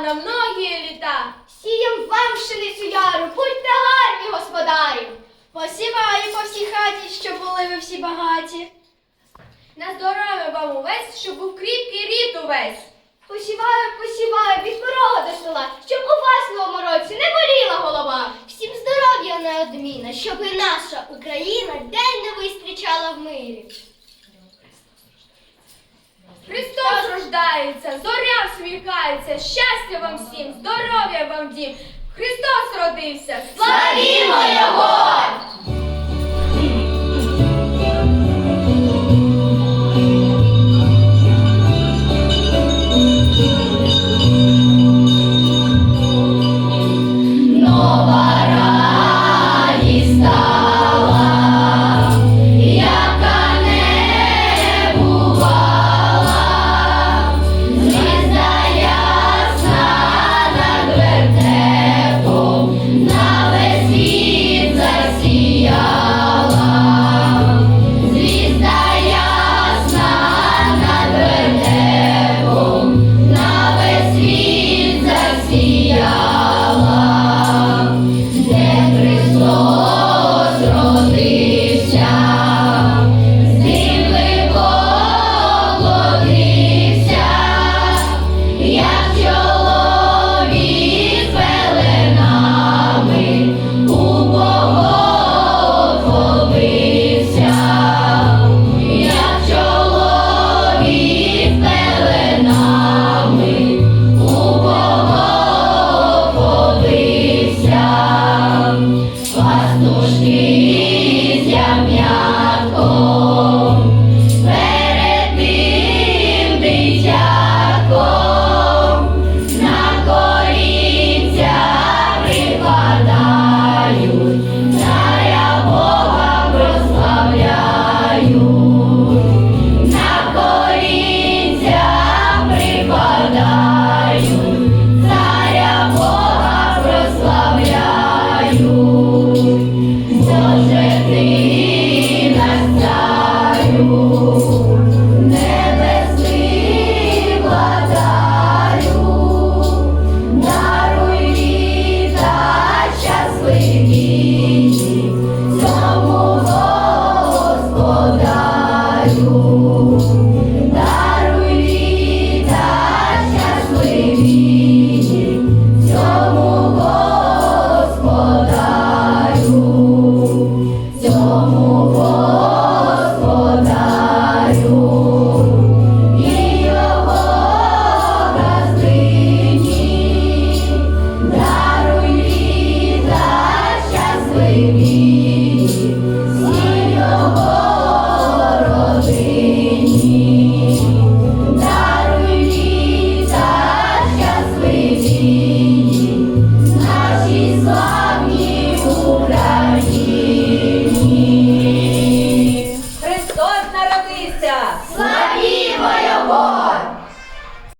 на многі літа. Сієм вам пшеницю яру, будьте гарні, господарі. Посіваю по всій хаті, щоб були ви всі багаті. На здоров'я вам увесь, щоб був кріпкий рід увесь. Посіваю, посіваю від порога до села, щоб у вас в новому році не боліла голова. Всім здоров'я неодмінно, щоб і наша Україна день не зустрічала в мирі. Рождається, зоря всміхається, щастя вам всім, здоров'я вам дім. Христос родився. Славімо Його! Пастушки славімо Його!